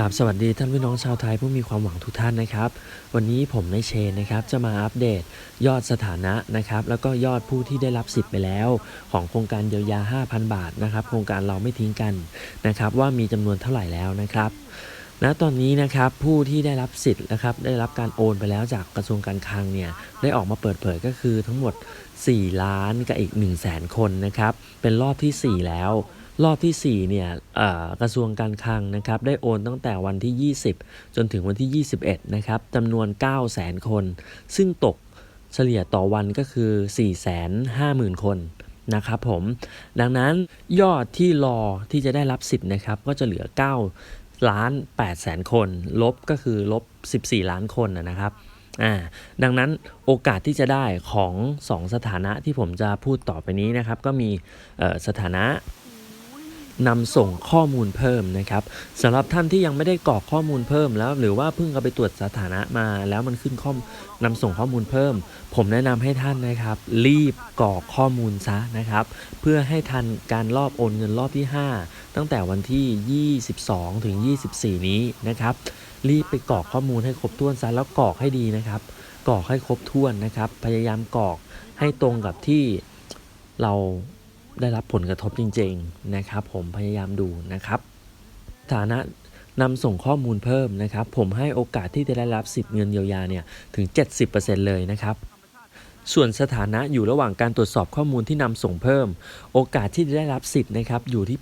กราบสวัสดีท่านพี่น้องชาวไทยผู้มีความหวังทุกท่านนะครับ วันนี้ผมในเชนนะครับจะมาอัปเดตยอดสถานะนะครับ แล้วก็ยอดผู้ที่ได้รับสิทธิ์ไปแล้ว ของโครงการเยียวยา 5,000 บาทนะครับ โครงการเราไม่ทิ้งกันนะครับ ว่ามีจำนวนเท่าไหร่แล้วนะครับณตอนนี้นะครับผู้ที่ได้รับสิทธิ์นะครับได้รับการโอนไปแล้วจากกระทรวงการคลังเนี่ยได้ออกมาเปิดเผยก็คือทั้งหมด 4 ล้านกับอีก 1 0 0 0 0แสนคนนะครับเป็นรอบที่ 4 แล้ว รอบที่ 4 เนี่ยกระทรวงการคลังนะครับได้โอนตั้งแต่วันที่ 20 จนถึงวันที่ 21 นะครับจำนวน 9 0 0 0 0 0 คน ซึ่งตกเฉลี่ยต่อวันก็คือ 450,000 คนนะครับผม ดังนั้นยอดที่รอที่จะได้รับสิทธิ์นะครับ ก็จะเหลือ 9 ล้าน8แสนคน ลบก็คือลบ 14 ล้านคนนะครับอ่าดังนั้นโอกาสที่จะได้ของ 2 สถานะที่ผมจะพูดต่อไปนี้นะครับ ก็มีสถานะ นำส่งข้อมูลเพิ่มนะครับสำหรับท่านที่ยังไม่ได้กรอกข้อมูลเพิ่มแล้วหรือว่าเพิ่งเอาไปตรวจสถานะมา แล้วมันขึ้นข้อมนำส่งข้อมูลเพิ่ม ผมแนะนำให้ท่านนะครับ รีบกรอกข้อมูลซะนะครับ เพื่อให้ทันการรอบโอนเงินรอบที่ 5 ตั้งแต่วันที่ 22 ถึง 24 นี้นะครับ รีบไปกรอกข้อมูลให้ครบถ้วนซะแล้วกรอกให้ดีนะครับกรอกให้ครบถ้วนนะครับ พยายามกรอกให้ตรงกับที่เรา ได้รับผลกระทบจริง ๆ นะครับ ผมพยายามดูนะครับฐานะนำส่งข้อมูลเพิ่มนะครับ ผมให้โอกาสที่จะได้รับสิทธิ์เงินเยียวยาเนี่ยถึง 70%เลยนะครับ ส่วนสถานะอยู่ระหว่างการตรวจสอบข้อมูลที่นำส่งเพิ่ม โอกาสที่จะได้รับสิทธิ์นะครับอยู่ที่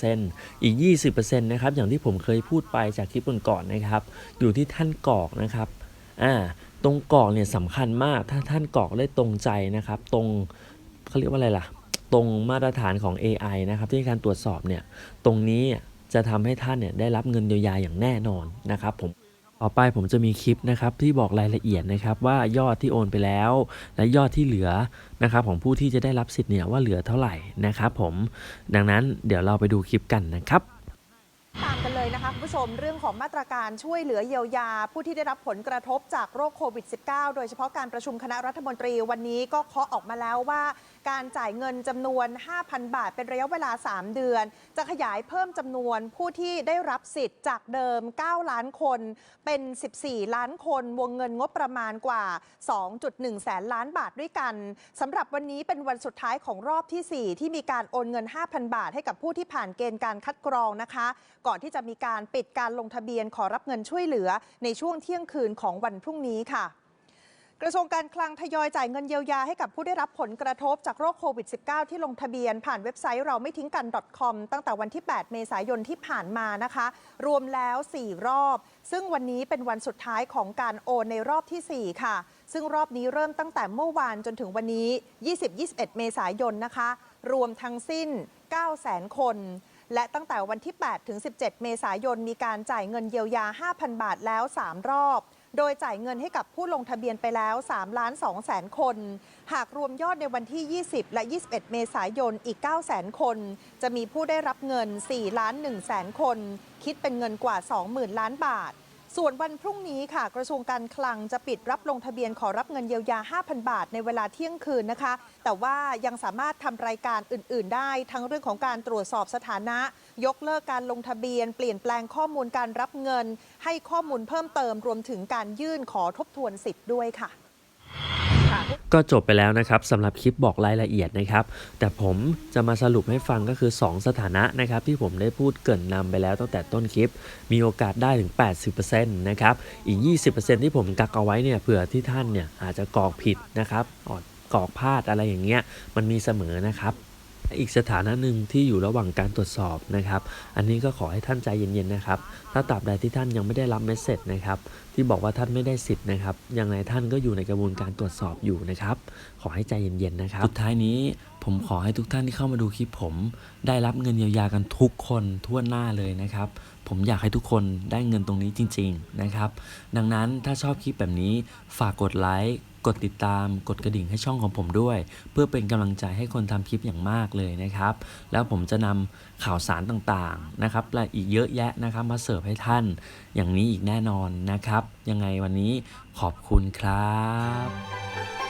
80%อีก 20%นะครับอย่างที่ผมเคยพูดไปจากคลิปก่อนๆนะครับ อยู่ที่ท่านกรอกนะครับอ่าตรงกรอกเนี่ยสำคัญมากถ้าท่านกรอกได้ตรงใจนะครับ ตรงเขาเรียกว่าอะไรล่ะ ตรงมาตรฐานของ AI นะครับที่การตรวจสอบเนี่ยตรงนี้จะทำให้ท่านเนี่ยได้รับเงินเยียวยาอย่างแน่นอนนะครับผมต่อไปผมจะมีคลิปนะครับที่บอกรายละเอียดนะครับว่ายอดที่โอนไปแล้ว และยอดที่เหลือนะครับของผู้ที่จะได้รับสิทธิ์เนี่ยว่าเหลือเท่าไหร่นะครับผมดังนั้นเดี๋ยวเราไปดูคลิปกันนะครับตามกันเลยนะคะคุณผู้ชมเรื่องของมาตรการช่วยเหลือเยียวยา ผู้ที่ได้รับผลกระทบจากโรคโควิด -19 โดยเฉพาะการประชุมคณะรัฐมนตรีวันนี้ก็เคาะออกมาแล้วว่า การจ่ายเงินจำนวน 5,000 บาท เป็นระยะเวลา 3 เดือน จะขยายเพิ่มจำนวนผู้ที่ได้รับสิทธิ์จากเดิม 9 ล้านคน เป็น 14 ล้านคน วงเงินงบประมาณกว่า 2.1 แสนล้านบาทด้วยกันสำหรับวันนี้เป็นวันสุดท้ายของรอบที่ 4 ที่มีการโอนเงิน 5,000 บาท ให้กับผู้ที่ผ่านเกณฑ์การคัดกรองนะคะ ก่อนที่จะมีการปิดการลงทะเบียนขอรับเงินช่วยเหลือ ในช่วงเที่ยงคืนของวันพรุ่งนี้ค่ะ กระทรวงการคลังทยอยจ่ายเงินเยียวยาให้กับผู้ได้รับผลกระทบจากโรคโควิด -19 ที่ลงทะเบียน ผ่านเว็บไซต์เราไม่ทิ้งกัน .com ตั้งแต่วันที่ 8 เมษายนที่ผ่านมานะคะ รวมแล้ว 4 รอบ ซึ่งวันนี้เป็นวันสุดท้ายของการโอนในรอบที่ 4 ค่ะ ซึ่งรอบนี้เริ่มตั้งแต่เมื่อวานจนถึงวันนี้ 20-21 เมษายนนะคะ รวมทั้งสิ้น 900,000 คนและตั้งแต่วันที่ 8 ถึง 17 เมษายน มีการจ่ายเงินเยียวยา 5,000 บาทแล้ว 3 รอบ โดยจ่ายเงินให้กับผู้ลงทะเบียนไปแล้ว3ล้าน2แสนคน หากรวมยอดในวันที่ 20 และ 21 เมษายนอีก9แสนคน จะมีผู้ได้รับเงิน4ล้าน1แสนคน คิดเป็นเงินกว่า 20,000 ล้านบาท ส่วนวันพรุ่งนี้ค่ะ กระทรวงการคลังจะปิดรับลงทะเบียนขอรับเงินเยียวยา 5,000 บาท ในเวลาเที่ยงคืนนะคะ แต่ว่ายังสามารถทำรายการอื่น ๆ ได้ ทั้งเรื่องของการตรวจสอบสถานะ ยกเลิกการลงทะเบียน เปลี่ยนแปลงข้อมูลการรับเงิน ให้ข้อมูลเพิ่มเติมรวมถึงการยื่นขอทบทวนสิทธิ์ด้วยค่ะ ก็จบไปแล้วนะครับสำหรับคลิปบอกรายละเอียดนะครับ แต่ผมจะมาสรุปให้ฟังก็คือ 2 สถานะนะครับ ที่ผมได้พูดเกินนำไปแล้วตั้งแต่ต้นคลิป มีโอกาสได้ถึง 80%นะครับ อีก 20%ที่ผมกักเอาไว้เนี่ยเผื่อที่ท่านเนี่ยอาจจะกรอกผิดนะครับกรอกพลาดอะไรอย่างเงี้ยมันมีเสมอนะครับ อีกสถานะหนึ่งที่อยู่ระหว่างการตรวจสอบนะครับ อันนี้ก็ขอให้ท่านใจเย็นๆนะครับ ถ้าตราบใดที่ท่านยังไม่ได้รับเมสเซจนะครับที่บอกว่าท่านไม่ได้สิทธิ์นะครับยังไงท่านก็อยู่ในกระบวนการตรวจสอบอยู่นะครับ ขอให้ใจเย็นๆนะครับ สุดท้ายนี้ผมขอให้ทุกท่านที่เข้ามาดูคลิปผม ได้รับเงินเยียวยากันทุกคนทั่วหน้าเลยนะครับ ผมอยากให้ทุกคนได้เงินตรงนี้จริง ๆนะครับ ดังนั้นถ้าชอบคลิปแบบนี้ฝากกดไลค์ กดติดตามกดกระดิ่งให้ช่องของผมด้วย เพื่อเป็นกำลังใจให้คนทำคลิปอย่างมากเลยนะครับ แล้วผมจะนำข่าวสารต่างๆนะครับและอีกเยอะแยะนะครับมาเสิร์ฟให้ท่านอย่างนี้อีกแน่นอนนะครับ ยังไงวันนี้ขอบคุณครับ